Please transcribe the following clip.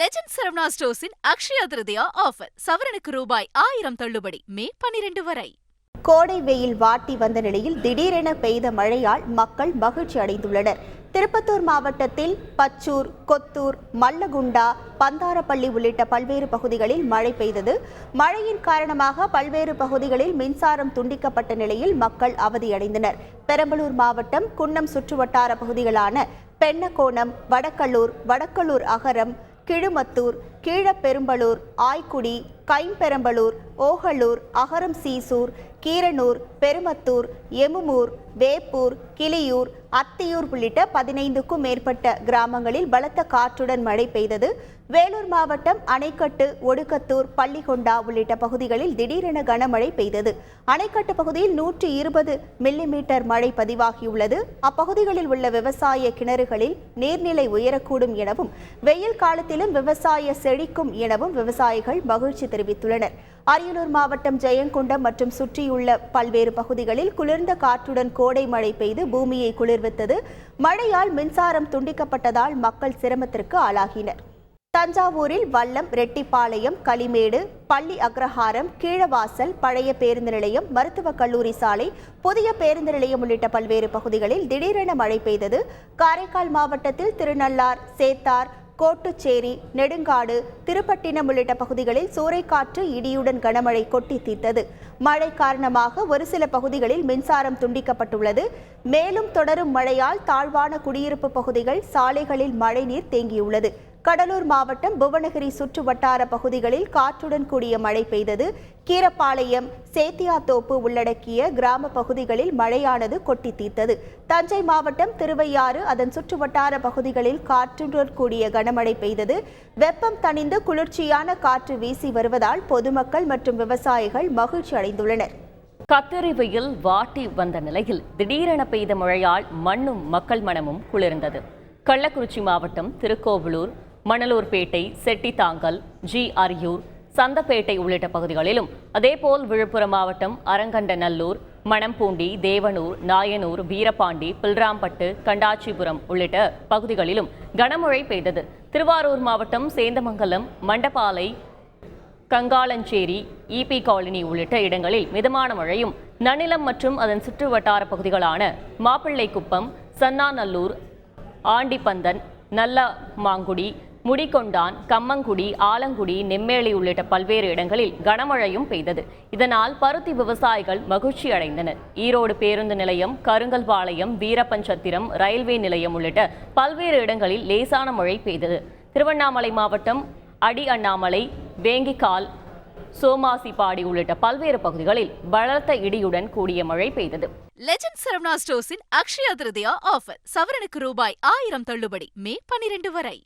Legend Saravana ஸ்டோர்ஸின் Akshaya Tritiya offer சவரனுக்கு ரூபாய் ஆயிரம் தள்ளுபடி. மே பனிரெண்டு வரை. கோடை வெயில் வாட்டி வந்த நிலையில் திடீரென பெய்த மழையால் மக்கள் மகிழ்ச்சி அடைந்துள்ளனர். திருப்பத்தூர் மாவட்டத்தில் பச்சூர் கொத்தூர் மல்லகுண்டா பந்தாரப்பள்ளி உள்ளிட்ட பல்வேறு பகுதிகளில் மழை பெய்தது. மழையின் காரணமாக பல்வேறு பகுதிகளில் மின்சாரம் துண்டிக்கப்பட்ட நிலையில் மக்கள் அவதியடைந்தனர். பெரம்பலூர் மாவட்டம் குன்னம் சுற்றுவட்டார பகுதிகளான பெண்ணகோணம் வடக்கல்லூர் வடக்கல்லூர் அகரம் கிழுமத்தூர் கீழப்பெரும்பலூர் ஆய்க்குடி கைம்பெரம்பலூர் ஓகலூர் அகரம் சீசூர் கீரனூர் பெருமத்தூர் எமுமூர் வேப்பூர் கிளியூர் அத்தியூர் உள்ளிட்ட பதினைந்துக்கும் மேற்பட்ட கிராமங்களில் பலத்த காற்றுடன் மழை பெய்தது. வேலூர் மாவட்டம் அணைக்கட்டு ஒடுக்கத்தூர் பள்ளிகொண்டா உள்ளிட்ட பகுதிகளில் திடீரென கனமழை பெய்தது. அணைக்கட்டு பகுதியில் நூற்றி இருபது மில்லிமீட்டர் மழை பதிவாகியுள்ளது. அப்பகுதிகளில் உள்ள விவசாய கிணறுகளில் நீர்நிலை உயரக்கூடும் எனவும் வெயில் காலத்திலும் விவசாய செழிக்கும் எனவும் விவசாயிகள் மகிழ்ச்சி தெரிவித்துள்ளனர். அரியலூர் மாவட்டம் ஜெயங்கொண்டம் மற்றும் சுற்றியுள்ள பல்வேறு பகுதிகளில் குளிர்ந்த காற்றுடன் கோடை மழை பெய்து பூமியை குளிர் தெரிவித்தது. மழையால் மின்சாரம் துண்டிக்கப்பட்டதால் மக்கள் சிரமத்திற்கு ஆளாகினர். தஞ்சாவூரில் வல்லம் ரெட்டிப்பாளையம் களிமேடு பள்ளி அக்ரஹாரம் கீழவாசல் பழைய பேருந்து நிலையம் மருத்துவக் கல்லூரி சாலை புதிய பேருந்து நிலையம் உள்ளிட்ட பல்வேறு பகுதிகளில் திடீரென மழை பெய்தது. காரைக்கால் மாவட்டத்தில் திருநள்ளார் சேத்தார் கோட்டுச்சேரி நெடுங்காடு திருப்பட்டினம் உள்ளிட்ட பகுதிகளில் சூறைக்காற்று இடியுடன் கனமழை கொட்டி தீர்த்தது. மழை காரணமாக ஒரு சில பகுதிகளில் மின்சாரம் துண்டிக்கப்பட்டுள்ளது. மேலும் தொடரும் மழையால் தாழ்வான குடியிருப்பு பகுதிகள் சாலைகளில் மழைநீர் தேங்கியுள்ளது. கடலூர் மாவட்டம் புவனகிரி சுற்று வட்டார பகுதிகளில் காற்றுடன் கூடிய மழை பெய்தது. கீரப்பாளையம் சேத்தியாத்தோப்பு உள்ளடக்கிய கிராம பகுதிகளில் மழையானது கொட்டி தீர்த்தது. தஞ்சை மாவட்டம் திருவையாறு அதன் சுற்று வட்டார பகுதிகளில் காற்றுடன் கூடிய கனமழை பெய்தது. வெப்பம் தணிந்து குளிர்ச்சியான காற்று வீசி வருவதால் பொதுமக்கள் மற்றும் விவசாயிகள் மகிழ்ச்சி அடைந்துள்ளனர். கத்தரி வெயில் வாட்டி வந்த நிலையில் திடீரென பெய்த மழையால் மண்ணும் மக்கள் மனமும் குளிர்ந்தது. கள்ளக்குறிச்சி மாவட்டம் திருக்கோவிலூர் மணலூர்பேட்டை செட்டித்தாங்கல் ஜி அரியூர் சந்தப்பேட்டை உள்ளிட்ட பகுதிகளிலும் அதேபோல் விழுப்புரம் மாவட்டம் அரங்கண்டநல்லூர் மணம்பூண்டி தேவனூர் நாயனூர் வீரபாண்டி பில்ராம்பட்டு கண்டாச்சிபுரம் உள்ளிட்ட பகுதிகளிலும் கனமழை பெய்தது. திருவாரூர் மாவட்டம் சேந்தமங்கலம் மண்டபாலை கங்காளஞ்சேரி இபி காலனி உள்ளிட்ட இடங்களில் மிதமான மழையும் நன்னிலம் மற்றும் அதன் சுற்று வட்டார பகுதிகளான மாப்பிள்ளைக்குப்பம் சன்னாநல்லூர் ஆண்டிப்பந்தன் நல்ல மாங்குடி முடிகொண்டான் கம்மங்குடி ஆலங்குடி நெம்மேலி உள்ளிட்ட பல்வேறு இடங்களில் கனமழையும் பெய்தது. இதனால் பருத்தி விவசாயிகள் மகிழ்ச்சி அடைந்தனர். ஈரோடு பேருந்து நிலையம் கருங்கல்பாளையம் வீரப்பஞ்சத்திரம் ரயில்வே நிலையம் உள்ளிட்ட பல்வேறு இடங்களில் லேசான மழை பெய்தது. திருவண்ணாமலை மாவட்டம் அடி அண்ணாமலை வேங்கிக்கால் சோமாசிபாடி உள்ளிட்ட பல்வேறு பகுதிகளில் பலத்த இடியுடன் கூடிய மழை பெய்தது. லெஜண்ட் சரவணா ஸ்டோர்ஸின் அக்ஷயா திருதியா ஆஃபர். சவரனுக்கு ரூபாய் ஆயிரம் தள்ளுபடி. மே பனிரெண்டு வரை.